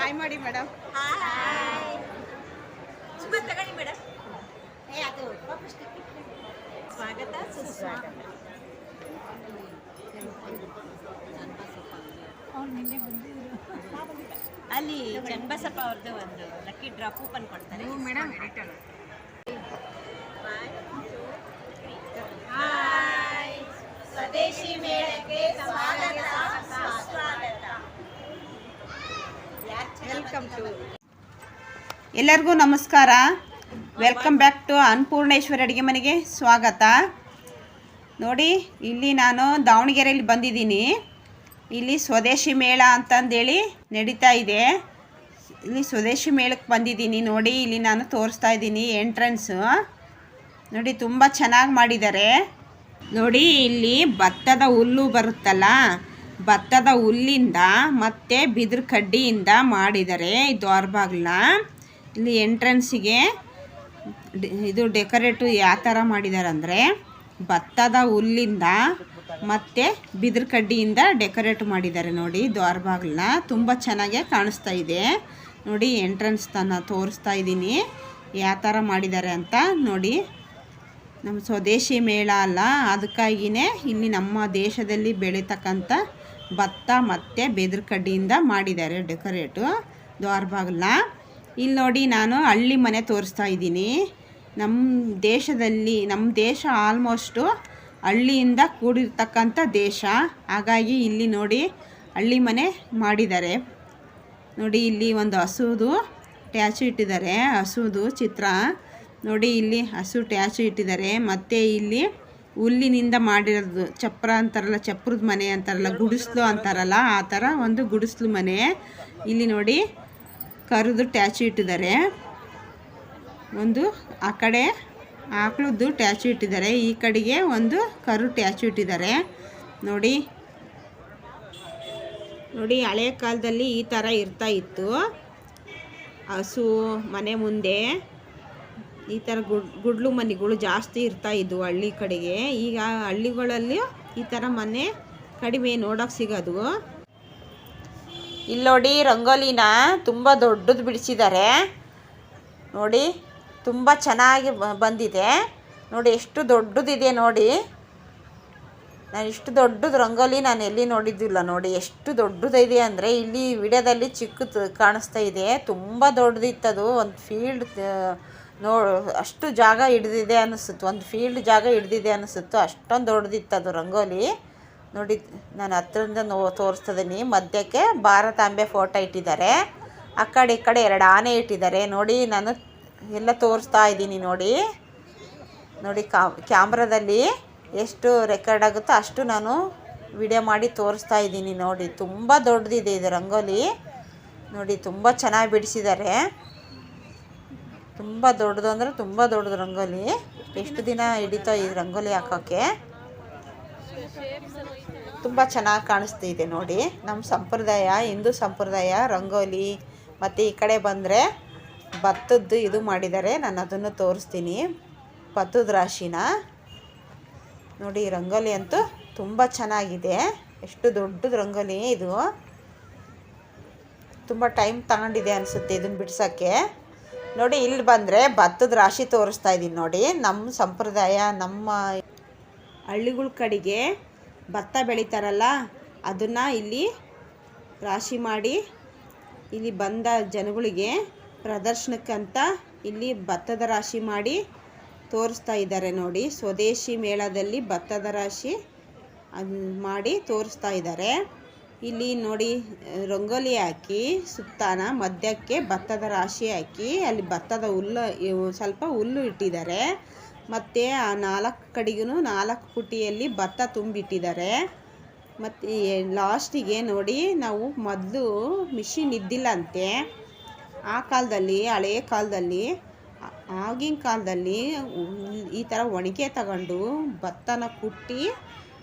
Hi ಮಾಡಿ madam ತಗೊಳ್ಳಿ madam ಸ್ವಾಗತ ಸುಸ್ವಾಗತ ಅಲ್ಲಿ ಚನ್ನಬಸಪ್ಪ ಅವ್ರದ್ದು ಒಂದು ಲಕ್ಕಿ ಡ್ರಾಪ್ ಕೂಪನ್ ಕೊಡ್ತಾರೆ. ಮೇಡಮ್ ಎಡಿಟರ್ ಸ್ವದೇಶಿ ಮೇಳಕ್ಕೆ ಸ್ವಾಗತ ಸ್ವಾಗತ ಎಲ್ಲರಿಗೂ ನಮಸ್ಕಾರ. ವೆಲ್ಕಮ್ ಬ್ಯಾಕ್ ಟು ಅನ್ನಪೂರ್ಣೇಶ್ವರಿ ಅಡುಗೆ ಮನೆಗೆ ಸ್ವಾಗತ. ನೋಡಿ, ಇಲ್ಲಿ ನಾನು ದಾವಣಗೆರೆಯಲ್ಲಿ ಬಂದಿದ್ದೀನಿ. ಇಲ್ಲಿ ಸ್ವದೇಶಿ ಮೇಳ ಅಂತಂದೇಳಿ ನಡೀತಾ ಇದೆ. ಇಲ್ಲಿ ಸ್ವದೇಶಿ ಮೇಳಕ್ಕೆ ಬಂದಿದ್ದೀನಿ. ನೋಡಿ, ಇಲ್ಲಿ ನಾನು ತೋರಿಸ್ತಾ ಇದ್ದೀನಿ ಎಂಟ್ರೆನ್ಸು ನೋಡಿ, ತುಂಬ ಚೆನ್ನಾಗಿ ಮಾಡಿದ್ದಾರೆ. ನೋಡಿ, ಇಲ್ಲಿ ಭತ್ತದ ಹುಲ್ಲು ಬರುತ್ತಲ್ಲ ಭತ್ತದ ಹುಲ್ಲಿಂದ ಮತ್ತು ಬಿದಿರು ಕಡ್ಡಿಯಿಂದ ಮಾಡಿದ್ದಾರೆ ಇದು ಬಾಗಿಲ ಇಲ್ಲಿ ಎಂಟ್ರೆನ್ಸಿಗೆ ಇದು ಡೆಕೋರೇಟು ಯಾವ ಥರ ಮಾಡಿದ್ದಾರೆ ಅಂದರೆ ಭತ್ತದ ಹುಲ್ಲಿಂದ ಮತ್ತು ಬಿದಿರು ಕಡ್ಡಿಯಿಂದ ಡೆಕೋರೇಟ್ ಮಾಡಿದ್ದಾರೆ ನೋಡಿ ದ್ವಾರಬಾಗ್ಲನ್ನ ತುಂಬ ಚೆನ್ನಾಗೇ ಕಾಣಿಸ್ತಾ ಇದೆ. ನೋಡಿ ಎಂಟ್ರೆನ್ಸ್ ತನ್ನ ತೋರಿಸ್ತಾ ಇದ್ದೀನಿ. ಯಾವ ಥರ ಮಾಡಿದ್ದಾರೆ ಅಂತ ನೋಡಿ. ನಮ್ಮ ಸ್ವದೇಶಿ ಮೇಳ ಅಲ್ಲ ಅದಕ್ಕಾಗಿಯೇ ಇಲ್ಲಿ ನಮ್ಮ ದೇಶದಲ್ಲಿ ಬೆಳೀತಕ್ಕಂಥ ಭತ್ತ ಮತ್ತು ಬೆದ್ರ ಕಡ್ಡಿಯಿಂದ ಮಾಡಿದ್ದಾರೆ ಡೆಕೋರೇಟು ದ್ವಾರ ಬಾಗಿಲ ಇಲ್ಲಿ ನೋಡಿ ನಾನು ಹಳ್ಳಿ ಮನೆ ತೋರಿಸ್ತಾ ಇದ್ದೀನಿ. ನಮ್ಮ ದೇಶದಲ್ಲಿ ನಮ್ಮ ದೇಶ ಆಲ್ಮೋಸ್ಟು ಹಳ್ಳಿಯಿಂದ ಕೂಡಿರ್ತಕ್ಕಂಥ ದೇಶ. ಹಾಗಾಗಿ ಇಲ್ಲಿ ನೋಡಿ ಹಳ್ಳಿ ಮನೆ ಮಾಡಿದ್ದಾರೆ. ನೋಡಿ ಇಲ್ಲಿ ಒಂದು ಹಸುದು ಟ್ಯಾಚು ಇಟ್ಟಿದ್ದಾರೆ. ಹಸುದು ಚಿತ್ರ. ನೋಡಿ ಇಲ್ಲಿ ಹಸು ಟ್ಯಾಚು ಇಟ್ಟಿದ್ದಾರೆ. ಮತ್ತು ಇಲ್ಲಿ ಹುಲ್ಲಿನಿಂದ ಮಾಡಿರೋದು. ಚಪ್ರ ಅಂತಾರಲ್ಲ, ಚಪ್ರದ ಮನೆ ಅಂತಾರಲ್ಲ, ಗುಡಿಸ್ಲು ಅಂತಾರಲ್ಲ, ಆ ಥರ ಒಂದು ಗುಡಿಸ್ಲು ಮನೆ. ಇಲ್ಲಿ ನೋಡಿ ಕರುದು ಟ್ಯಾಚು ಇಟ್ಟಿದ್ದಾರೆ. ಒಂದು ಆ ಕಡೆ ಆಕಳದ್ದು ಟ್ಯಾಚು ಇಟ್ಟಿದ್ದಾರೆ. ಈ ಕಡೆಗೆ ಒಂದು ಕರು ಟ್ಯಾಚು ಇಟ್ಟಿದ್ದಾರೆ. ನೋಡಿ. ನೋಡಿ, ಹಳೆ ಕಾಲದಲ್ಲಿ ಈ ಥರ ಇರ್ತಾ ಇತ್ತು. ಹಸು ಮನೆ ಮುಂದೆ. ಈ ಥರ ಗುಡ್, ಗುಡ್ಲು ಮನೆಗಳು ಜಾಸ್ತಿ ಇರ್ತಾ ಇದ್ವು ಹಳ್ಳಿ ಕಡೆಗೆ. ಈಗ ಹಳ್ಳಿಗಳಲ್ಲಿ ಈ ಥರ ಮನೆ ಕಡಿಮೆ ನೋಡೋಕೆ ಸಿಗೋದು. ಇಲ್ಲಿ ನೋಡಿ ರಂಗೋಲಿನ ತುಂಬ ದೊಡ್ಡದು ಬಿಡಿಸಿದ್ದಾರೆ. ನೋಡಿ ತುಂಬ ಚೆನ್ನಾಗಿ ಬಂದಿದೆ. ನೋಡಿ ಎಷ್ಟು ದೊಡ್ಡದಿದೆ ನೋಡಿ. ನಾನು ಇಷ್ಟು ದೊಡ್ಡದು ರಂಗೋಲಿ ನಾನು ಎಲ್ಲಿ ನೋಡಿದ್ದಿಲ್ಲ ನೋಡಿ. ಎಷ್ಟು ದೊಡ್ಡದಿದೆ ಅಂದರೆ ಇಲ್ಲಿ ವಿಡಿಯೋದಲ್ಲಿ ಚಿಕ್ಕದು ಕಾಣಿಸ್ತಾ ಇದೆ. ತುಂಬ ದೊಡ್ಡದಿತ್ತದು. ಒಂದು ಫೀಲ್ಡ್ ನೋ ಅಷ್ಟು ಜಾಗ ಹಿಡ್ದಿದೆ ಅನಿಸುತ್ತೆ, ಒಂದು ಫೀಲ್ಡ್ ಜಾಗ ಹಿಡ್ದಿದೆ ಅನಿಸುತ್ತೆ, ಅಷ್ಟೊಂದು ದೊಡ್ಡದಿತ್ತು ಅದು ರಂಗೋಲಿ. ನೋಡಿ, ನಾನು ಹತ್ರದಿಂದ ನೋ ತೋರಿಸ್ತಿದ್ದೀನಿ ಮಧ್ಯಕ್ಕೆ ಭಾರತಾಂಬೆ ಫೋಟೋ ಇಟ್ಟಿದ್ದಾರೆ. ಆ ಕಡೆ, ಈ ಕಡೆ ಎರಡು ಆನೆ ಇಟ್ಟಿದ್ದಾರೆ. ನೋಡಿ, ನಾನು ಎಲ್ಲ ತೋರಿಸ್ತಾ ಇದ್ದೀನಿ ನೋಡಿ. ನೋಡಿ, ಕಾ, ಕ್ಯಾಮ್ರಾದಲ್ಲಿ ಎಷ್ಟು ರೆಕಾರ್ಡ್ ಆಗುತ್ತೋ ಅಷ್ಟು ನಾನು ವಿಡಿಯೋ ಮಾಡಿ ತೋರಿಸ್ತಾ ಇದ್ದೀನಿ ನೋಡಿ. ತುಂಬ ದೊಡ್ಡದಿದೆ ಇದು ರಂಗೋಲಿ. ನೋಡಿ, ತುಂಬ ಚೆನ್ನಾಗಿ ಬಿಡಿಸಿದ್ದಾರೆ. ತುಂಬ ದೊಡ್ಡದು ಅಂದರೆ ತುಂಬ ದೊಡ್ಡದು ರಂಗೋಲಿ. ಎಷ್ಟು ದಿನ ಹಿಡಿತೋ ಈ ರಂಗೋಲಿ ಹಾಕೋಕ್ಕೆ ತುಂಬ ಚೆನ್ನಾಗಿ ಕಾಣಿಸ್ತಿದೆ ನೋಡಿ. ನಮ್ಮ ಸಂಪ್ರದಾಯ, ಹಿಂದೂ ಸಂಪ್ರದಾಯ ರಂಗೋಲಿ. ಮತ್ತು ಈ ಕಡೆ ಬಂದರೆ ಭತ್ತದ್ದು ಇದು ಮಾಡಿದ್ದಾರೆ. ನಾನು ಅದನ್ನು ತೋರಿಸ್ತೀನಿ. ಭತ್ತದ ರಾಶಿನ. ನೋಡಿ ರಂಗೋಲಿ ಅಂತೂ ತುಂಬ ಚೆನ್ನಾಗಿದೆ. ಎಷ್ಟು ದೊಡ್ಡದು ರಂಗೋಲಿ ಇದು. ತುಂಬ ಟೈಮ್ ತಗೊಂಡಿದೆ ಅನಿಸುತ್ತೆ ಇದನ್ನು ಬಿಡ್ಸೋಕ್ಕೆ. ನೋಡಿ, ಇಲ್ಲಿ ಬಂದರೆ ಭತ್ತದ ರಾಶಿ ತೋರಿಸ್ತಾ ಇದ್ದೀನಿ ನೋಡಿ. ನಮ್ಮ ಸಂಪ್ರದಾಯ, ನಮ್ಮ ಹಳ್ಳಿಗಳ ಕಡೆಗೆ ಭತ್ತ ಬೆಳೀತಾರಲ್ಲ, ಅದನ್ನು ಇಲ್ಲಿ ರಾಶಿ ಮಾಡಿ ಇಲ್ಲಿ ಬಂದ ಜನಗಳಿಗೆ ಪ್ರದರ್ಶನಕ್ಕಂತ ಇಲ್ಲಿ ಭತ್ತದ ರಾಶಿ ಮಾಡಿ ತೋರಿಸ್ತಾ ಇದ್ದಾರೆ ನೋಡಿ. ಸ್ವದೇಶಿ ಮೇಳದಲ್ಲಿ ಭತ್ತದ ರಾಶಿ ಮಾಡಿ ತೋರಿಸ್ತಾ ಇದ್ದಾರೆ. ಇಲ್ಲಿ ನೋಡಿ, ರಂಗೋಲಿ ಹಾಕಿ, ಸುತ್ತಾನ, ಮಧ್ಯಕ್ಕೆ ಭತ್ತದ ರಾಶಿ ಹಾಕಿ, ಅಲ್ಲಿ ಭತ್ತದ ಹುಲ್ಲು ಸ್ವಲ್ಪ ಹುಲ್ಲು ಇಟ್ಟಿದ್ದಾರೆ. ಮತ್ತು ಆ ನಾಲ್ಕು ಕಡೆಗೂ ನಾಲ್ಕು ಪುಟ್ಟಿಯಲ್ಲಿ ಭತ್ತ ತುಂಬಿಟ್ಟಿದ್ದಾರೆ. ಮತ್ತು ಲಾಸ್ಟಿಗೆ ನೋಡಿ, ನಾವು ಮೊದಲು ಮಿಷಿನ್ ಇದ್ದಿಲ್ಲಂತೆ. ಆ ಕಾಲದಲ್ಲಿ ಹಳೆಯ ಕಾಲದಲ್ಲಿ, ಆಗಿನ ಕಾಲದಲ್ಲಿ ಈ ಥರ ಒಣಿಕೆ ತಗೊಂಡು ಭತ್ತನ ಕುಟ್ಟಿ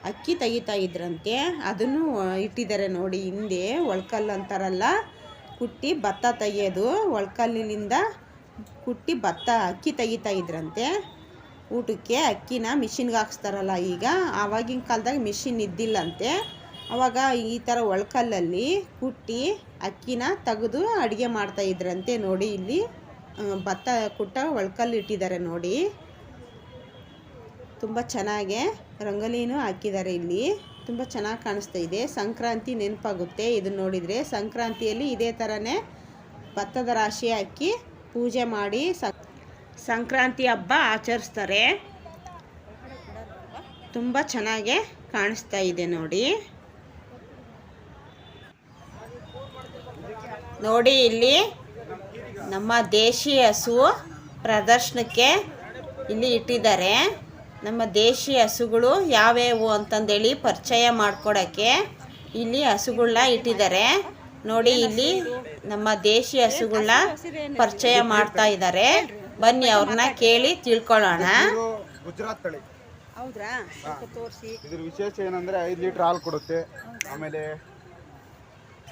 ಅಕ್ಕಿ ತೆಗಿತಾ ಇದ್ರಂತೆ, ಅದನ್ನು ಇಟ್ಟಿದ್ದಾರೆ ನೋಡಿ ಹಿಂದೆ, ಒಳ್ಕಲ್ಲು ಅಂತಾರಲ್ಲ, ಕುಟ್ಟಿ ಭತ್ತ ತೆಗೆಯೋದು, ಒಳ್ಕಲ್ಲಿನಿಂದ ಕುಟ್ಟಿ ಭತ್ತ ಅಕ್ಕಿ ತೆಗಿತಾ ಇದ್ರಂತೆ. ಊಟಕ್ಕೆ ಅಕ್ಕಿನ ಮಿಷಿನ್ಗೆ ಹಾಕ್ಸ್ತಾರಲ್ಲ ಈಗ, ಆವಾಗಿನ ಕಾಲದಾಗ ಮಿಷಿನ್ ಇದ್ದಿಲ್ಲಂತೆ. ಅವಾಗ ಈ ಥರ ಒಳ್ಕಲ್ಲಲ್ಲಿ ಕುಟ್ಟಿ ಅಕ್ಕಿನ ತೆಗೆದು ಅಡುಗೆ ಮಾಡ್ತಾ ಇದ್ರಂತೆ ನೋಡಿ ಇಲ್ಲಿ. ಭತ್ತ ಕುಟ್ಟ ಒಳ್ಕಲ್ಲಿ ಇಟ್ಟಿದ್ದಾರೆ ನೋಡಿ. ತುಂಬ ಚೆನ್ನಾಗೆ ರಂಗೋಲಿನೂ ಹಾಕಿದ್ದಾರೆ ಇಲ್ಲಿ. ತುಂಬ ಚೆನ್ನಾಗಿ ಕಾಣಿಸ್ತಾ ಇದೆ. ಸಂಕ್ರಾಂತಿ ನೆನಪಾಗುತ್ತೆ. ಇದನ್ನು ನೋಡಿದರೆ ಸಂಕ್ರಾಂತಿಯಲ್ಲಿ ಇದೇ ಥರನೇ ಭತ್ತದ ರಾಶಿ ಹಾಕಿ ಪೂಜೆ ಮಾಡಿ ಸಂಕ್ರಾಂತಿ ಹಬ್ಬ ಆಚರಿಸ್ತಾರೆ. ತುಂಬ ಚೆನ್ನಾಗೆ ಕಾಣಿಸ್ತಾ ಇದೆ ನೋಡಿ. ನೋಡಿ ಇಲ್ಲಿ ನಮ್ಮ ದೇಶಿ ಹಸು ಪ್ರದರ್ಶನಕ್ಕೆ ಇಲ್ಲಿ ಇಟ್ಟಿದ್ದಾರೆ. ನಮ್ಮ ದೇಶಿ ಹಸುಗಳು ಯಾವ್ಯಾವು ಅಂತಂದೇಳಿ ಪರಿಚಯ ಮಾಡ್ಕೊಡೋಕ್ಕೆ ಇಲ್ಲಿ ಹಸುಗಳನ್ನ ಇಟ್ಟಿದ್ದಾರೆ. ನೋಡಿ ಇಲ್ಲಿ ನಮ್ಮ ದೇಶಿ ಹಸುಗಳನ್ನ ಪರಿಚಯ ಮಾಡ್ತಾ ಇದ್ದಾರೆ. ಬನ್ನಿ ಅವ್ರನ್ನ ಕೇಳಿ ತಿಳ್ಕೊಳ್ಳೋಣ. ಗುಜರಾತ್ ತಳಿ. ಹೌದ್ರಾ? ಸ್ವಲ್ಪ ತೋರಿಸಿ. ಇದ್ರ ವಿಶೇಷ ಏನಂದ್ರೆ ಐದು ಲೀಟರ್ ಹಾಲು ಕೊಡುತ್ತೆ. ಆಮೇಲೆ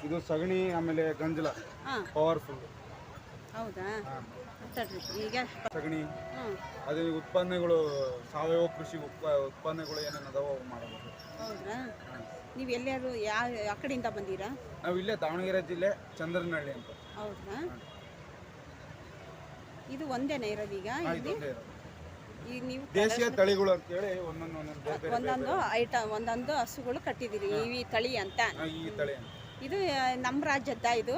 ಇದು ಸಗಣಿ ಆಮೇಲೆ ಗಂಜಲ. ಪವರ್ಫುಲ್ ಹೌದಾ? ಮಾತಾಡ್ರಿ ಈಗ. ಸಗಣಿ ಹ್ಞೂ ಅದೇ ಉತ್ಪನ್ನಗಳು ಸಾವಯವ ಕೃಷಿ ಉತ್ಪ ಉತ್ಪನ್ನಗಳು ಏನೇನು ಅದಾವ ಅವು ಮಾಡಬಹುದು ಹೌದ್ರಾ? ನೀವು ಎಲ್ಲಾರು ಯಾವ ಆ ಕಡೆಯಿಂದ ಬಂದೀರಾ? ನಾವು ಇಲ್ಲೇ ದಾವಣಗೆರೆ ಜಿಲ್ಲೆ ಚಂದ್ರನಹಳ್ಳಿ ಅಂತ. ಹೌದ್ರಾ? ಇದು ಒಂದೇ ಇರೋದೀಗ ಹಾ, ಇಲ್ಲಿ? ಇದೊಂದೇ ಇರೋದು. ಈಗ ನೀವು ದೇಶೀಯ ತಳಿಗಳು ಅಂತೇಳಿ ಒಂದೊಂದು ಒಂದೊಂದು ಬೇರೆ ಬೇರೆ ಒಂದೊಂದು ಐಟ ಒಂದೊಂದು ಹಸುಗಳು ಕಟ್ಟಿದ್ದೀರಿ ಈ ತಳಿ ಅಂತ. ಹಾ, ಈ ತಳಿ ಅಂತ. ಇದು ಆ, ನಮ್ಮ ರಾಜ್ಯದ ಇದು?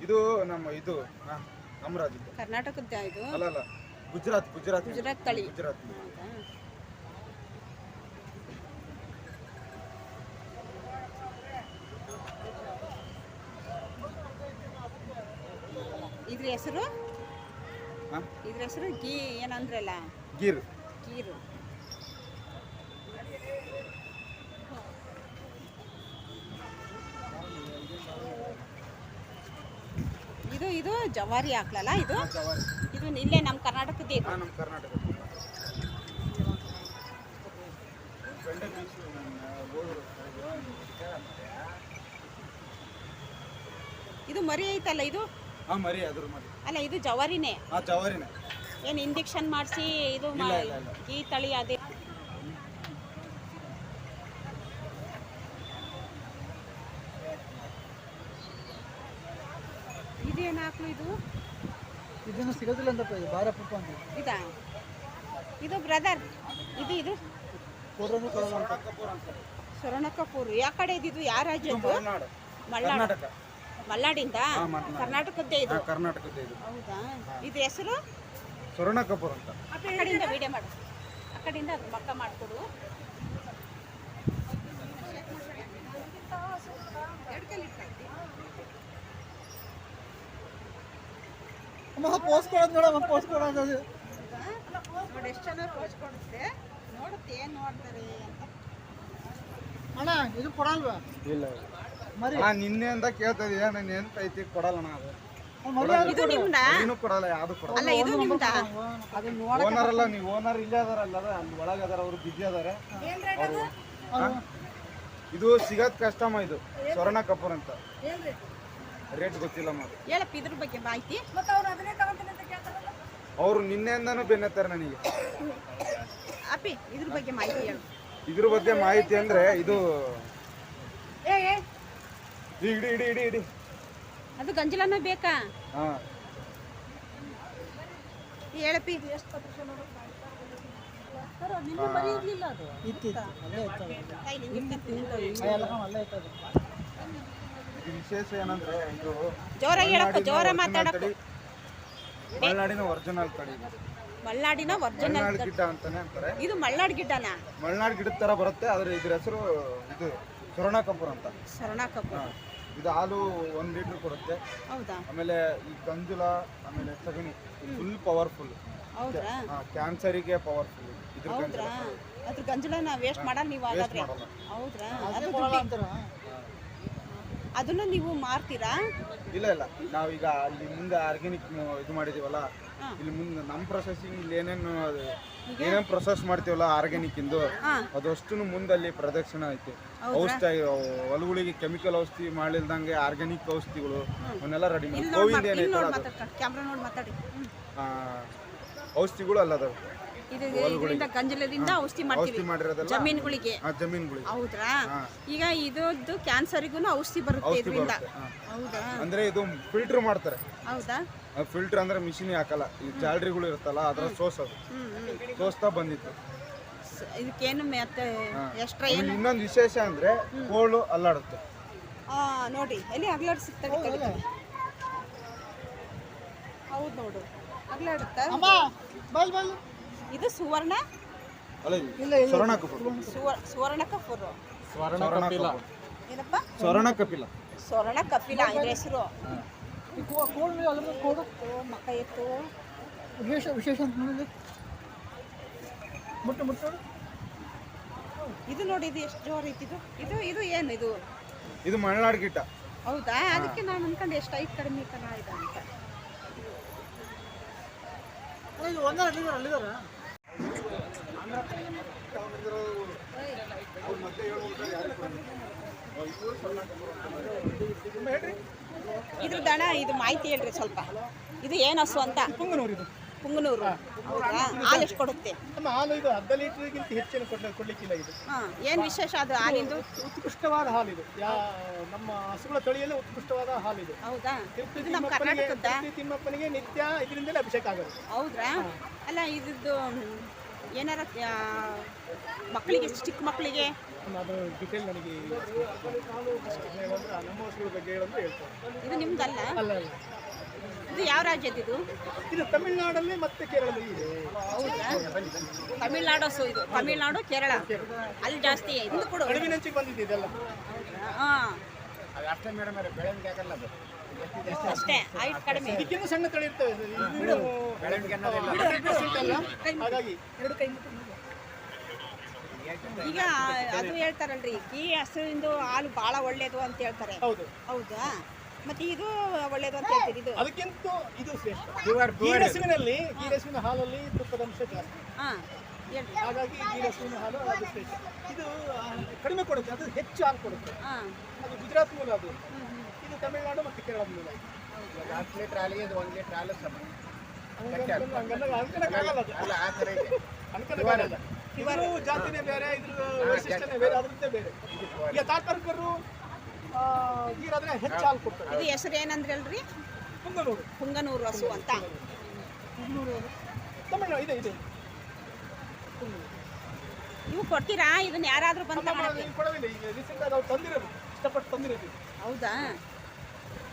ಇದು ನಮ್ಮ ಇದು ಹಾ, ಇದು? ಅಲ್ಲ ಅಲ್ಲ. ಗುಜರಾತ್ ಗುಜರಾತ್. ಗುಜರಾತ್ ತಳಿ. ಗುಜರಾತ್. ಇದ್ರ ಹೆಸರು? ಇದ್ರ ಹೆಸರು ಗೀ ಏನಂದ್ರಲ್ಲ? ಗೀರು. ಗೀರು ಇದು ಇದು ಜವಾರಿ ಹಾಕ್ಲಲ್ಲ ಇದು? ಇದು ಇಲ್ಲೇ ನಮ್ಮ ಕರ್ನಾಟಕದ ಇದು. ಹಾ, ನಮ್ಮ ಕರ್ನಾಟಕ ಇದು ಮರಿ ಐತಲ್ಲ ಇದು? ಹಾ ಮರಿ ಅದ್ರ ಮರಿ. ಅಲ್ಲ ಇದು ಜವಾರಿನೇ? ಏನ್ ಜವಾರಿನೇ. ಏನು ಇಂಜೆಕ್ಷನ್ ಮಾಡಿಸಿ ಇದು. ಈ ತಳಿ ಅದೇ? ಇದು ಭಾರ ಪುಪ್ಪ ಅಂತ. ಇದಾ? ಇದು ಬ್ರದರ್ ಇದು ಇದು? ಸ್ವರ್ಣ ಕಪೂರ್. ಯಾ ಕಡೆ ಇದ್ದಿದ್ದು ಯಾವ ರಾಜ್ಯ ಮಲೆನಾಡು. ಮಲ್ನಾಡಿಂದ. ಕರ್ನಾಟಕದ್ದೇ ಇದು? ಕರ್ನಾಟಕದ್ದೇ ಇದು. ಹೌದಾ? ಇದ್ರ ಹೆಸರು? ಸ್ವರ್ಣ ಕಪೂರ್ ಅಂತ. ಆ ಕಡೆಯಿಂದ ವಿಡಿಯೋ ಮಾಡು. ಆ ಕಡೆಯಿಂದ ಅದು ಮಕ್ಕ ಮಾಡಿಕೊಡು. ಅಮ್ಮ ಪೋಸ್ಟ್ ಕೊಡೋದು ನೋಡಮ್ಮ ಪೋಸ್ಟ್ ಕೊಡೋದು ಅದು. ನೋಡಿ ಎಷ್ಟು ಚೆನ್ನಾಗಿ ಪೋಸ್ ಕೊಡುತ್ತೆ. ನೋಡುತ್ತೆ ಏನು ನೋಡ್ತಾರೆ ಅಂತ. ಅಣ್ಣ ಇದು ಕೊಡಲ್ವಾ? ಇಲ್ಲ ಮರಿ. ನಿನ್ನೆ ಅಂತ ಕೇಳ್ತಾ ಇದೀಯ ನಾನು ಎಂತ ಐತಿ ಕೊಡಲ್ಲ ಅದು. ಅವ್ನ್ ಮರಿ ಇದು ನಿಮ್ದ? ಏನೂ ಕೊಡಲ್ಲ ಯಾವ್ದು ಕೊಡಲ್ಲ. ಅಲ್ಲ ಇದು ನಿಮ್ದ? ಅದು ನೋಡ ಓನರ್ ಅಲ್ಲ ನೀವು ಓನರ್ ಇಲ್ಲೇ ಅದಾರಲ್ಲ ಅದ ಅಲ್ಲಿ ಒಳಗೆ ಅದಾರ ಅವರು ಬಿಜಿ ಅದಾರ. ಅವರು ಇದು ಸಿಗೋದ್ ಕಷ್ಟಮ ಇದು ಸ್ವರ್ಣ ಕಪೂರ್ ಅಂತ. ರೇಟ್ ಗೊತ್ತಿಲ್ಲ ಮಾತು ಹೇಳಪ್ಪ ಇದ್ರ ಬಗ್ಗೆ ಮಾಹಿತಿ? ಅವರು ನಿನ್ನೆಯಿಂದನೂ ಬೆನ್ನತ್ತಾರೆ ನನಗೆ. ಅಪ್ಪಿ ಇದ್ರ ಬಗ್ಗೆ ಮಾಹಿತಿ ಹೇಳು. ಇದ್ರ ಬಗ್ಗೆ ಮಾಹಿತಿ ಅಂದ್ರೆ ಇದು ಇಡಿ ಇಡಿ ಇಡಿ ಇಡಿ. ಅದು ಗಂಜಲನ ಬೇಕಾ? ಹಾ. ಹೇಳಪ್ಪಿ. ಇತ್ತು ಇತ್ತು. ಅಲ್ಲೇ ಇತ್ತು. ಅದು. ಇತ್ತು ಅಲ್ಲೇ ಇತ್ತು ವಿಶೇಷ ಏನಂದ್ರೆ ಇದು ಜೋರಾಗಿ ಹೇಳಪ್ಪ ಜೋರ ಮಲೆನಾಡಿನ ಮಲ್ನಾಡಿನ ಒರಿಜಿನಲ್ ತಳಿ ಇದು. ಮಲ್ನಾಡಿನ ಒರಿಜಿನಲ್ ಗಿಡ ಗಿಡ್ಡ ಅಂತಾನೆ ಅಂತಾರೆ. ಇದು ಮಲ್ನಾಡ್ ಗಿಡನ ಮಲ್ನಾಡ್ ಗಿಡದ ತರ ಬರುತ್ತೆ ಆದ್ರೆ ಇದ್ರ ಹೆಸರು ಇದು ಸ್ವರ್ಣ ಕಪೂರ್ ಅಂತ. ಸ್ವರ್ಣ ಕಪೂರ್ ಹಾ. ಇದು ಹಾಲು ಒಂದ್ ಲೀಟರ್ ಕೊಡುತ್ತೆ. ಹೌದಾ? ಆಮೇಲೆ ಈ ಗಂಜುಲ ಆಮೇಲೆ ಸಗಣಿ ಫುಲ್ ಪವರ್ಫುಲ್ ಹೌದ್ರಾ ಕ್ಯಾನ್ಸರಿಗೆ ಪವರ್ಫುಲ್ ಇದ್ರ ಗಂಜಲ. ಹೌದ್ರಾ? ಅದ್ರ ಗಂಜಲನ ವೇಸ್ಟ್ ಮಾಡಲ್ಲ ನೀವು ಹಾಗಾದ್ರೆ? ಮಾಡಲ್ಲ. ಹೌದ್ರಾ? ಅದು ಕೊಡಲ್ಲ ದುಡ್ಡು ಅಂತಾರ. ಅದನ್ನು ನೀವು ಮಾರ್ತೀರಾ? ಇಲ್ಲ ಇಲ್ಲ. ನಾವೀಗ ಅಲ್ಲಿ ಮುಂದೆ ಆರ್ಗ್ಯಾನಿಕ್ ಇದು ಮಾಡಿದೀವಲ್ಲ ಇಲ್ಲಿ ಮುಂದೆ ನಮ್ಮ ಪ್ರೊಸೆಸಿಂಗ್ ಇಲ್ಲಿ ಏನೇನು ಏನೇನು ಪ್ರೊಸೆಸ್ ಮಾಡ್ತೀವಲ್ಲ ಆರ್ಗ್ಯಾನಿಕ್ ಇಂದು ಅದಷ್ಟು ಮುಂದೆ ಅಲ್ಲಿ ಪ್ರದಕ್ಷಿಣ ಐತಿ. ಔಷಧಿ ಹೊಲಗಳಿಗೆ ಕೆಮಿಕಲ್ ಔಷಧಿ ಮಾಡಿಲ್ದಂಗೆ ಆರ್ಗ್ಯಾನಿಕ್ ಔಷಧಿಗಳು ಅವನ್ನೆಲ್ಲ ರೆಡಿ ಮಾಡಿ. ಗೋವಿಂದ ಅದು? ಕ್ಯಾಮ್ರಾ ನೋಡಿ ಮಾತಾಡಿ. ಔಷಧಿಗಳು ಅಲ್ಲ ಅದಾವೆ ಇದು ಇದರಿಂದ ಗಂಜಲದಿಂದ ಔಷಧಿ ಮಾಡ್ತೀವಿ. ಔಷಧಿ ಜಮೀನುಗಳಿಗೆ. ಆ ಜಮೀನುಗಳಿಗೆ. ಹೌದ್ರಾ? ಈಗ ಇದ್ದು ಕ್ಯಾನ್ಸರಿಗೂ ಔಷಧಿ ಬರುತ್ತೆ ಔಷಧಿ ಇದರಿಂದ. ಬರುತ್ತೆ ಹಾ. ಹೌದಾ? ಅಂದ್ರೆ ಇದು ಫಿಲ್ಟರ್ ಮಾಡ್ತಾರೆ. ಹೌದಾ? ಫಿಲ್ಟರ್ ಅಂದ್ರೆ ಮಿಷಿನ್ ಹಾಕಲ್ಲ. ಈ ಜಾಲರಿಗಳು ಇರುತ್ತಲ್ಲ ಅದ್ರ ಸೋಸೋದು. ಹ್ಮ್ ಹ್ಮ್. ಸೋಸ್ತಾ ಬಂದಿತ್ತು ಸ- ಇದಕ್ಕೇನು ಮತ್ತೆ ಎಕ್ಸ್ಟ್ರಾ ಏನು? ಇನ್ನೊಂದು ವಿಶೇಷ ಅಂದ್ರೆ ಕೋಳು ಅಲ್ಲಾಡುತ್ತೆ. ಆ ನೋಡಿ ಎಲ್ಲಿ ಅಗ್ಲಾಡ್ ಕಡಿಮೆ ಹೌದು ನೋಡು. ಇದು ಸುವರ್ಣ? ಸ್ವರ್ಣ ಸುವರ್ಣ ಕಪೂರು. ಸ್ವರ್ಣ ಕಪಿಲ ಏನಪ್ಪ? ಸ್ವರ್ಣ ಕಪಿಲ. ಸ್ವರ್ಣ ಕಪಿಲ ಇದ್ರ ಹೆಸರು. ಮಕ್ಕ ಎತ್ತು. ವಿಶೇಷ ವಿಶೇಷ ಅಂತ ನೋಡಿದ್ರೆ ಮುಟ್ಟು ಮುಟ್ಟು. ಇದು ನೋಡಿ ಇದು ಎಷ್ಟು ಜೋರ್ ಐತಿ ಇದು. ಇದು ಇದು ಏನು ಇದು? ಇದು ಮಲೆನಾಡು ಗಿಟ್ಟ ಹೌದಾ? ಅದಕ್ಕೆ ನಾನು ಅನ್ಕೊಂಡೆ ಎಷ್ಟು ಐದು ಕಡಿಮೆ ಕಣ ಇದೆ ಅಂತ. ಇದ್ರ ದಣ ಇದು ಮಾಹಿತಿ ಹೇಳ್ರಿ ಸ್ವಲ್ಪ. ಇದು ಏನು ಹಸು ಅಂತ? ಪುಂಗನೂರು ಇದು. ಪುಂಗನೂರು ಹಾಲು ಎಷ್ಟು ಕೊಡುತ್ತೆ? ನಮ್ಮ ಹಾಲು ಇದು ಅರ್ಧ ಲೀಟರ್ಗಿಂತ ಹೆಚ್ಚಿನ ಕೊಡ್ಲ ಕೊಡ್ಲಿಕ್ಕಿಲ್ಲ ಇದು. ಹಾಂ ಏನು ವಿಶೇಷ ಅದು ಹಾಲಿಂದು ಉತ್ಕೃಷ್ಟವಾದ ಹಾಲು ಇದು. ಯಾ ನಮ್ಮ ಹಸುಗಳ ತಳಿಯಲ್ಲೇ ಉತ್ಕೃಷ್ಟವಾದ ಹಾಲು ಇದು. ಹೌದಾ? ಇದು ನಮ್ಮ ಕರ್ನಾಟಕದ ತಿಮ್ಮಪ್ಪನಿಗೆ ನಿತ್ಯ ಇದರಿಂದಲೇ ಅಭಿಷೇಕ ಆಗೋದು. ಹೌದ್ರಾ? ಅಲ್ಲ ಇದ್ದು ಏನಾರ ಮಕ್ಕಳಿಗೆ ಚಿಕ್ಕ ಮಕ್ಕಳಿಗೆ? ಅದು ಡಿಟೇಲ್ ನನಗೆ ನಮ್ಮ ಹಸುಗಳ ಬಗ್ಗೆ ಹೇಳಂದ್ರೆ ಹೇಳ್ತಾರೆ. ಇದು ನಿಮ್ದಲ್ಲ? ಅಲ್ಲ ಅಲ್ಲ. ಇದು ಯಾವ ರಾಜ್ಯದ ಇದು? ಇದು ತಮಿಳುನಾಡಲ್ಲಿ ಮತ್ತೆ ಕೇರಳದಲ್ಲಿ ಇದೆ. ಹೌದಾ? ತಮಿಳ್ನಾಡು ಸೊ ಇದು ತಮಿಳ್ನಾಡು ಕೇರಳ. ಅಲ್ಲಿ ಜಾಸ್ತಿ ಇದು. ಕೊಡು ಅಡವಿನಂಚಿಗೆ ಬಂದಿದೆ ಇದೆಲ್ಲ. ಹಾಂ. ಅಷ್ಟೇ ಹೈಟ್ ಕಡಿಮೆ. ಇದಕ್ಕಿಂತ ಸಣ್ಣ ತಳಿ ಇರ್ತವೆ ಇದು ಅನ್ನೋದಿಲ್ಲ ಹಾಗಾಗಿ. ಎರಡು ಕೈ ಮುಟ್ಟು ಈಗ ಅದು ಹೇಳ್ತಾರಲ್ರಿ ಈ ಹಸುವಿಂದು ಹಾಲು ಭಾಳ ಒಳ್ಳೇದು ಅಂತ ಹೇಳ್ತಾರೆ. ಹೌದು. ಹೌದಾ? ಮತ್ತೆ ಇದು ಒಳ್ಳೇದು ಅಂತ ಹೇಳ್ತೀರಿ ಇದು. ಅದಕ್ಕಿಂತ ಇದು ಶ್ರೇಷ್ಠ. ಈ ಗೀರಸುವಿನ ಹಾಲಲ್ಲಿ ತುಪ್ಪದ ಅಂಶ ಜಾಸ್ತಿ. ಹಾಂ ಹೇಳ್ರಿ. ಹಾಗಾಗಿ ಗೀರಸುವಿನ ಹಾಲು ಅದು ಶ್ರೇಷ್ಠ. ಇದು ಕಡಿಮೆ ಕೊಡುತ್ತೆ ಅದು ಹೆಚ್ಚು ಹಾಲು ಕೊಡುತ್ತೆ. ಹಾಂ. ಅದು ಗುಜರಾತ್ ಮೂಲ ಅದು ಇದು ತಮಿಳುನಾಡು ಮತ್ತು ಕೇರಳ ಮೂಲ ಹತ್ತು ಲೀಟ್ರ್ ಹಾಲಿಗೆ ಅದು ಒಂದು ಲೀಟ್ರ್ ಹಾಲು ಸಮ. ಹಂಗಲ್ಲ- ಅನ್ಕೊಳಕ್ಕಾಗಲ್ಲ ಅದು. ಅಲ್ಲ ಆ ಥರ ಇದೆ. ಅನ್ಕೊಳಕ್ಕಾಗಲ್ಲ. ಇದ್ರ ಜಾತಿನೇ ಬೇರೆ ಇದ್ರ ವೈಶಿಷ್ಟ್ಯನೇ ಬೇರೆ ಅದರಂತೆ ಬೇರೆ. ಈಗ ತಾತ್ಪರ್ಕರು ಗೀರಾದ್ರೆ ಹೆಚ್ಚು ಹಾಲು ಕೊಡ್ತಾರೆ. ಇದು ಹೆಸರು ಏನಂದ್ರೆ ಹೇಳ್ರಿ? ಕುಂಗನೂರು. ಪುಂಗನೂರು ಹಸು ಅಂತ. ಇದೆ ಇದೆ. ನೀವು ಕೊಡ್ತೀರಾ? ಇದನ್ನ ಯಾರಾದ್ರೂ ಬಂದ ನಮ್ಮ ಇಲ್ಲಿ ಕೊಡವಿಲ್ಲ ಈಗ ರೀಸೆಂಟ್ ಆಗಿ ಅವ್ರು ತಂದಿರೋದು. ಇಷ್ಟಪಟ್ಟು ತಂದಿರೋದು. ಹೌದಾ?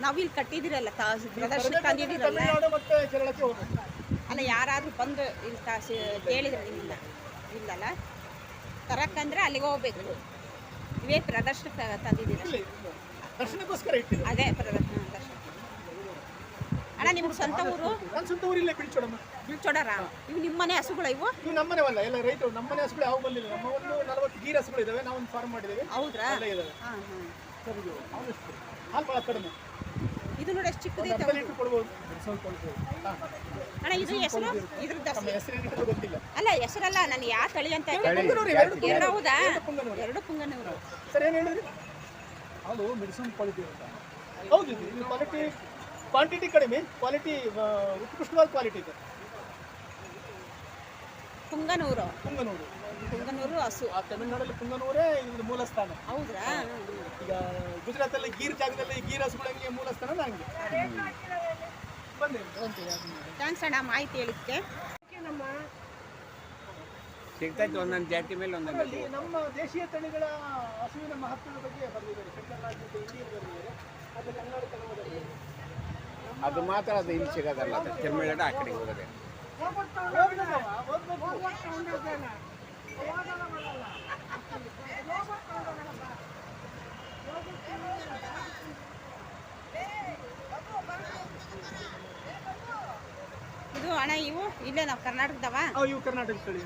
ನಾವು ಇಲ್ಲಿ ಕಟ್ಟಿದಿರಲ್ಲ ತಾ ಪ್ರದರ್ಶನ ತಂದಿದ್ದೀರಲ್ಲ? ತಮಿಳುನಾಡು ಮತ್ತೆ ಕೇರಳಕ್ಕೆ ಹೋಗ್ಬೇಕು ಅಲ್ಲ ಯಾರಾದ್ರೂ ಬಂದು ಇಲ್ಲಿ ತಾ ಕೇಳಿದ್ರೆ ನಿಮ್ಮಿಂದ. ಇಲ್ಲಲ್ಲ? ತರಕ್ಕಂದ್ರೆ ಅಲ್ಲಿಗೆ ಹೋಗ್ಬೇಕು. ಇವೇ ಪ್ರದರ್ಶನಕ್ಕೆ ತಂದಿದ್ದೀರ? ದರ್ಶನಕ್ಕೋಸ್ಕರ ಇಟ್ಟಿಲ್ಲ ಅದೇ ಪ್ರದರ್ಶನ ದರ್ಶನ. ಅಣ್ಣ ನಿಮ್ಗೆ ಸ್ವಂತ ಊರು? ನನ್ನ ಸ್ವಂತ ಊರಿಲ್ಲೇ ಬಿಳ್ಚೋಡಮ್ಮ. ಬಿಳ್ಚೊಡರ? ಇವು ನಿಮ್ಮ ಮನೆ ಹಸುಗಳ ಇವು? ಇವು ನಮ್ಮನೆವಲ್ಲ ಎಲ್ಲ ರೈತರು ನಮ್ಮನೆ ಹಸುಗಳು ಯಾವ ಬಂದಿಲ್ಲ. ನಮ್ಮ ಒಂದು ನಲವತ್ತು ಗೀರ್ ಹಸುಗಳು ಇದಾವೆ ನಾವು ಒಂದು ಫಾರ್ಮ್ ಮಾಡಿದ್ದೇವೆ ಹೌದ್ರಾ? ಎಲ್ಲ ಇದಾವೆ. ಹಾಂ ಹಾಂ. ಸರಿ ಇದು ಹಾಲು ಭಾಳ ಕಡಿಮೆ. ಇದು ನೋಡಿ ಎಷ್ಟು ಚಿಕ್ಕದೈತೆ ಕೊಡ್ಬೋದು. ಅಣ್ಣ ಇದು ಹೆಸರು? ಇದ್ರದ್ದು ನಮ್ಮ ಹೆಸರು? ಹೆಸರು ಗೊತ್ತಿಲ್ಲ. ಅಲ್ಲ ಹೆಸರಲ್ಲ ನಾನು ಯಾವ ತಳಿ ಅಂತ ಎರಡು ಹೌದಾ? ಪುಂಗನೂರು. ಎರಡು ಪುಂಗನೂರು. ಸರ್ ಏನು ಹೇಳಿದ್ರಿ? ಹೌದು ಮೆಡಿಸಿನ್ ಕ್ವಾಲಿಟಿ ಇರುತ್ತೆ ಹೌದು ಇದು ಕ್ವಾಲಿಟಿ ಕ್ವಾಂಟಿಟಿ ಕಡಿಮೆ ಕ್ವಾಲಿಟಿ ಉತ್ಕೃಷ್ಟವಾದ ಕ್ವಾಲಿಟಿ ಇದೆ. ಪುಂಗನೂರು. ಪುಂಗನೂರು. ಪುಂಗನೂರು ಹಸು. ಆ ತಮಿಳುನಾಡಲ್ಲಿ ಪುಂಗನೂರೇ ಇದು ಮೂಲ ಸ್ಥಾನ ಹೌದ್ರಾ ಈಗ ಗುಜರಾತಲ್ಲಿ ಗೀರ್ ಜಾಗದಲ್ಲಿ ಗೀರ್ ಹಸುಗಳಿಗೆ ಹೆಂಗೆ ಮೂಲ ಸ್ಥಾನ ಹಂಗೆ ಥ್ಯಾಂಕ್ಸ್ ಅಣ್ಣ ಮಾಹಿತಿ ಹೇಳಿದ್ದಕ್ಕೆ. ಸಿಗ್ತೈತೆ ಒಂದೊಂದು ಜಾತಿ ಮೇಲೆ ಒಂದೊಂದು ನಮ್ಮ ದೇಶೀಯ ತಳಿಗಳ ಹಸುವಿನ ಮಹತ್ವದ ಬಗ್ಗೆ ಬರೆದಿದ್ದಾರೆ ಅದು ಕನ್ನಡ ಕನ್ನಡದಲ್ಲಿ ಅದು ಮಾತ್ರ ಅದು ಇಲ್ಲಿ ಸಿಗೋದಲ್ಲ ಅದು ತಮಿಳ್ನಾಡು ಆ ಕಡೆಗೆ ಹೋಗೋದೆ. ಇದು ಅಣ್ಣ ಇವು ಇಲ್ಲೇ ನಾವು ಕರ್ನಾಟಕದವ. ಇವು ಕರ್ನಾಟಕ ತಳಿ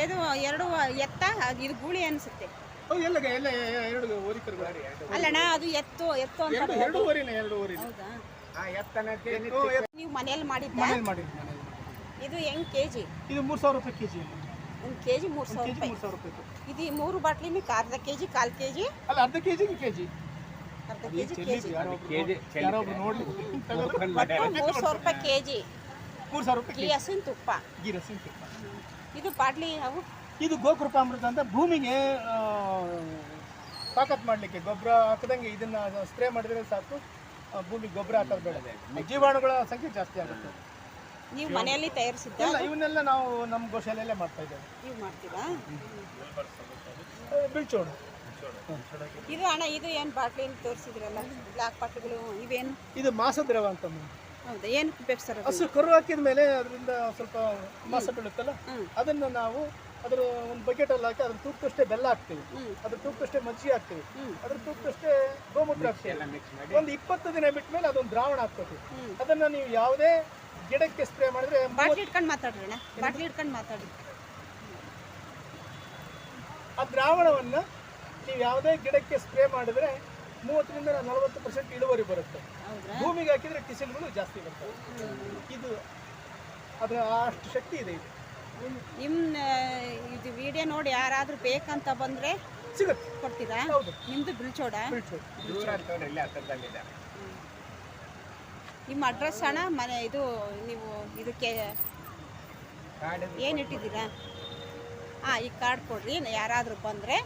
ಏದು ಎರಡು ಎತ್ತ ಅದು ಇದು ಗೂಳಿ ಅನಿಸುತ್ತೆ. ಎಲ್ಲ ಎಲ್ಲ ಎರಡು ಓರಿಕರುಗಳು ಅಲ್ಲಣ್ಣ ಅದು ಎತ್ತು ಎತ್ತು ಅಂತ ಎರಡು ಓರಿನ ಎರಡು ಹೌದಾ? ನೀವು ಮನೇಲಿ ಮಾಡಿದ್ದ? ಇದು ಹೆಂಗ್ ಕೆಜಿ? ಇದು ಮೂರು ಸಾವಿರ ರೂಪಾಯಿ ಕೆಜಿ ಒಂದು ಕೆಜಿ ಮೂರು ಸಾವಿರ ರೂಪಾಯಿ. ಮೂರು ಸಾವಿರ ರೂಪಾಯಿ ಇದು ಮೂರು ಬಾಟ್ಲಿ ಅರ್ಧ ಕೆಜಿ ಕಾಲ್ ಕೆಜಿ? ಅಲ್ಲ ಅರ್ಧ ಕೆಜಿ. ಜಿಗೆ ಕೆ ಜಿ ಅರ್ಧ ಕೆ ಜಿ ಕೆ ಜಿ ಮೂರು ಸಾವಿರ ರೂಪಾಯಿ ಕೆ ಜಿ ಮೂರು ಸಾವಿರ ರೂಪಾಯಿ ಈ ಕೆಜಿ. ಹಸುವಿನ ತುಪ್ಪ. ಗೀ ರಸಿನ ತುಪ್ಪ. ಇದು ಬಾಟ್ಲಿ ಅವು? ಇದು ಗೋಕೃಪಾಮೃತ ಅಂತ ಭೂಮಿಗೆ ತಾಕತ್ ಮಾಡಲಿಕ್ಕೆ ಗೊಬ್ಬರ ಹಾಕದಂಗೆ ಇದನ್ನ ಸ್ಪ್ರೇ ಮಾಡಿದ್ರೆ ಸಾಕು. ಭೂಮಿಗೆ ಗೊಬ್ಬರ ಹಾಕೋದು ಬೇಡ ಜೀವಾಣುಗಳ ಸಂಖ್ಯೆ ಜಾಸ್ತಿ ಆಗುತ್ತೆ. ನೀವು ಮನೆಯಲ್ಲಿ ತಯಾರಿಸಿದ್ದ ಇಲ್ಲ ಇವನ್ನೆಲ್ಲ ನಾವು ನಮ್ಮ ಗೋಶಾಲೆಯಲ್ಲೇ ಮಾಡ್ತಾ ಇದ್ದೇವೆ. ನೀವು ಮಾಡ್ತೀರಾ? ಬಿಳ್ಚೋಡು. ಇದು ಅಣ್ಣ ಇದು ಏನು ಬಾಟ್ಲಿ ತೋರಿಸಿದ್ರಲ್ಲ? ಬ್ಲಾಕ್ ಬಾಟ್ಲಿಗಳು ಇವೇನು? ಇದು ಮಾಸದ್ರವ ಅಂತ ಹೌದಾ? ಏನು ಉಪಯೋಗಿಸ್ತಾರೆ ಹಸು ಕರು ಹಾಕಿದ ಮೇಲೆ ಅದರಿಂದ ಸ್ವಲ್ಪ ಮಾಸ ಬೀಳುತ್ತಲ್ಲ ಅದನ್ನು ನಾವು ಅದರ ಒಂದು ಬಕೆಟ್ ಅಲ್ಲಿ ಹಾಕಿ ಅದ್ರ ತೂಕದಷ್ಟೇ ಬೆಲ್ಲ ಹಾಕ್ತೀವಿ. ಅದ್ರ ತೂಕದಷ್ಟೇ ಮಜ್ಜಿ ಹಾಕ್ತೀವಿ. ಹ್ಮ್. ಅದ್ರ ತೂಕದಷ್ಟೇ ಗೋಮೂತ್ರ ಹಾಕ್ತೀವಿ. ಮಿಕ್ಸ್ ಮಾಡಿ. ಒಂದು ಇಪ್ಪತ್ತು ದಿನ ಬಿಟ್ಟ ಮೇಲೆ ಅದೊಂದು ದ್ರಾವಣ ಹಾಕ್ತೀವಿ. ಅದನ್ನ ನೀವು ಯಾವುದೇ ಗಿಡಕ್ಕೆ ಸ್ಪ್ರೇ ಮಾಡಿದ್ರೆ ಬಾಟ್ಲಿ ಇಟ್ಕೊಂಡು ಮಾತಾಡ್ರಿ ಅಣ್ಣ. ಬಾಟ್ಲಿ ಇಟ್ಕೊಂಡು ಮಾತಾಡಿ ಆ ದ್ರಾವಣವನ್ನ ನೀವು ಯಾವುದೇ ಗಿಡಕ್ಕೆ ಸ್ಪ್ರೇ ಮಾಡಿದ್ರೆ ಮೂವತ್ತರಿಂದ ನಲವತ್ತು ಪರ್ಸೆಂಟ್ ಇಳುವರಿ ಬರುತ್ತೆ. ಹೌದ್ರಾ? ಭೂಮಿಗೆ ಹಾಕಿದ್ರೆ ಕಿಸಿಲುಗಳು ಜಾಸ್ತಿ ಬರ್ತವೆ. ಇದು ಅದರ ಅಷ್ಟು ಶಕ್ತಿ ಇದೆ ಇದು. ನಿಮ್ಮ ಇದು ವಿಡಿಯೋ ನೋಡಿ ಯಾರಾದರೂ ಬೇಕಂತ ಬಂದರೆ ಸಿಗುತ್ತೆ. ಕೊಡ್ತೀರಾ? ಹೌದು. ನಿಮ್ಮದು ಬಿಳ್ಚೋಡ ನಿಮ್ಮ ಅಡ್ರೆಸ್ ಅಣ್ಣ ಮನೆ ಇದು ನೀವು ಇದಕ್ಕೆ ಏನು ಇಟ್ಟಿದ್ದೀರಾ? ಹಾಂ ಈ ಕಾರ್ಡ್ ಕೊಡ್ರಿ. ಯಾರಾದರೂ ಬಂದರೆ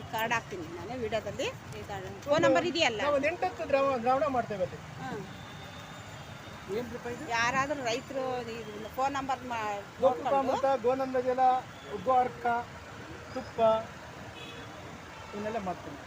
ಈ ಕಾರ್ಡ್ ಹಾಕ್ತೀನಿ ನಾನು ವಿಡಿಯೋದಲ್ಲಿ. ಫೋನ್ ನಂಬರ್ ಇದೆಯಲ್ಲ? ನಾವು ಒಂದು ಎಂಟತ್ತು ದ್ರಾವ ದ್ರಾವಣ ಮಾಡ್ತೇವೆ ಅಲ್ಲಿ. ಹಾಂ. ಯಾರಾದರೂ ರೈತರು ಫೋನ್ ನಂಬರ್ ಗೋಕೃಪಾಮೃತ ಗೋನಂದ ಜಲ ಉಗ್ಗೋ ಅರ್ಕ ತುಪ್ಪ ಇವನ್ನೆಲ್ಲ ಮಾಡ್ತೀನಿ.